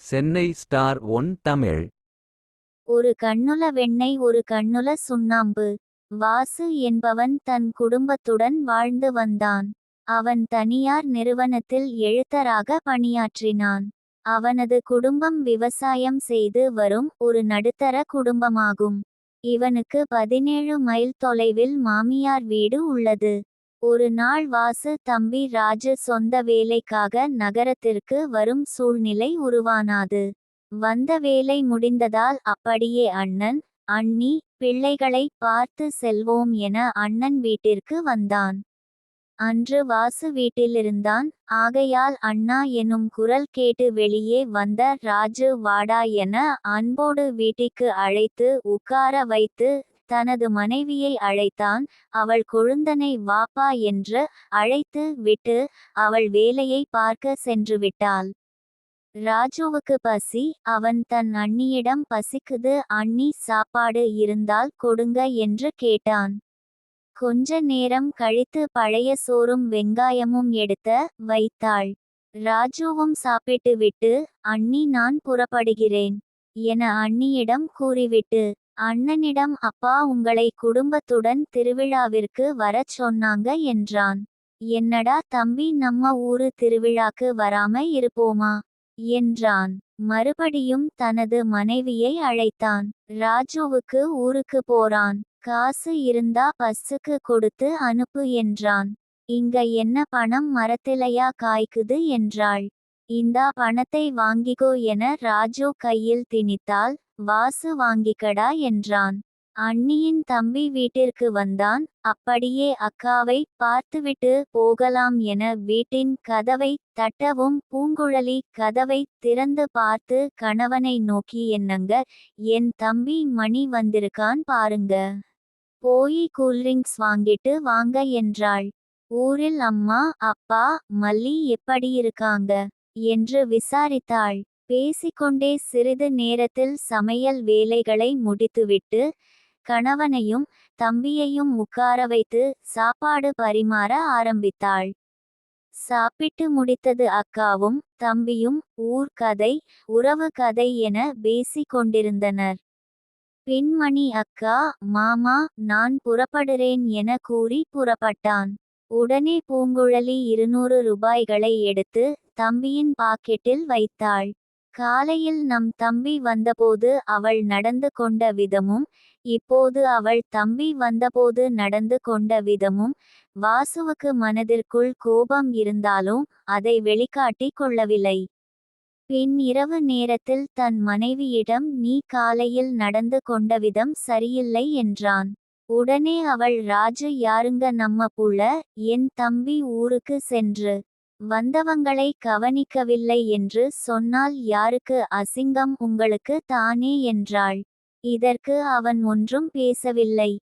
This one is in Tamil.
Chennai star one Tamil. ஒரு கண்ணுல வெண்ணெய் ஒரு கண்ணுல சுண்ணாம்பு. வாசு என்பவன் தன் குடும்பத்துடன் வாழ்ந்து வந்தான். அவன் தனியார் நிறுவனத்தில் எழுத்தராக பணியாற்றினான். அவனது குடும்பம் விவசாயம் செய்து வரும் ஒரு நடுத்தர குடும்பமாகும். இவனுக்கு பதினேழு மைல் தொலைவில் மாமியார் வீடு உள்ளது. ஒரு நாள் வாசு தம்பி ராஜு சொந்த வேலைக்காக நகரத்திற்கு வரும் சூழ்நிலை உருவானாது. வந்த வேலை முடிந்ததால் அப்படியே அண்ணன் அண்ணி பிள்ளைகளை பார்த்து செல்வோம் என அண்ணன் வீட்டிற்கு வந்தான். அன்று வாசு வீட்டிலிருந்தான். ஆகையால் அண்ணா எனும் குரல் கேட்டு வெளியே வந்த ராஜு வாடா என அன்போடு வீட்டிற்கு அழைத்து உட்கார வைத்து தனது மனைவியை அழைத்தான். அவள் கொழுந்தனை வாப்பா என்று அழைத்து விட்டு அவள் வேலையை பார்க்க சென்று விட்டாள். ராஜுவுக்கு பசி அவன் தன் அண்ணியிடம் பசிக்குது. அண்ணி சாப்பாடு இருந்தால் கொடுங்க என்று கேட்டான். கொஞ்ச நேரம் கழித்து பழைய சோறும் வெங்காயமும் எடுத்த வைத்தாள். ராஜுவும் சாப்பிட்டு விட்டு அண்ணி நான் புறப்படுகிறேன் என அண்ணியிடம் கூறிவிட்டு அண்ணனிடம் அப்பா உங்களை குடும்பத்துடன் திருவிழாவிற்கு வரச் சொன்னாங்க என்றான். என்னடா தம்பி நம்ம ஊரு திருவிழாக்கு வராம இருப்போமா? என்றான். மறுபடியும் தனது மனைவியை அழைத்தான். ராஜுவுக்கு ஊருக்கு போறான். காசு இருந்தா பஸ்ஸுக்கு கொடுத்து அனுப்பு என்றான். இங்க என்ன பணம் மரத்திலையா காய்க்குது? என்றாள். இந்தா பணத்தை வாங்கிக்கோ என ராஜு கையில் திணித்தால் வாசு வாங்கிக்கடா என்றான். அண்ணியின் தம்பி வீட்டிற்கு வந்தான். அப்படியே அக்காவை பார்த்துவிட்டு போகலாம் என வீட்டின் கதவை தட்டவும் பூங்குழலி கதவை திறந்து பார்த்து கணவனை நோக்கி என்னங்க என் தம்பி மணி வந்திருக்கான் பாருங்க. போய் கூல்ட்ரிங்க்ஸ் வாங்கிட்டு வாங்க என்றாள். ஊரில் அம்மா அப்பா மல்லி எப்படி இருக்காங்க? என்று விசாரித்தாள். பேசிக்கொண்டே சிறிது நேரத்தில் சமையல் வேலைகளை முடித்துவிட்டு கணவனையும் தம்பியையும் உட்கார வைத்து சாப்பாடு பரிமாற ஆரம்பித்தாள். சாப்பிட்டு முடித்தது அக்காவும் தம்பியும் ஊர் கதை உறவு கதை என பேசிக் கொண்டிருந்தனர் பின்மணி அக்கா மாமா நான் புறப்படுறேன் என கூறி புறப்பட்டான். உடனே பூங்குழலி இருநூறு ரூபாய்களை எடுத்து தம்பியின் பாக்கெட்டில் வைத்தாள். காலையில் நம் தம்பி வந்தபோது அவள் நடந்து கொண்ட விதமும் இப்போது அவள் தம்பி வந்தபோது நடந்து கொண்ட விதமும் வாசுவுக்கு மனதிற்குள் கோபம் இருந்தாலும் அதை வெளிக்காட்டிக் கொள்ளவில்லை. பின் இரவு நேரத்தில் தன் மனைவியிடம் நீ காலையில் நடந்து கொண்ட விதம் சரியில்லை என்றான். உடனே அவள் ராஜு யாருங்க நம்ம புள்ள? என் தம்பி ஊருக்கு சென்று வந்தவங்களை கவனிக்கவில்லை என்று சொன்னால் யாருக்கு அசிங்கம் உங்களுக்கு தானே என்றாள். இதற்கு அவன் ஒன்றும் பேசவில்லை.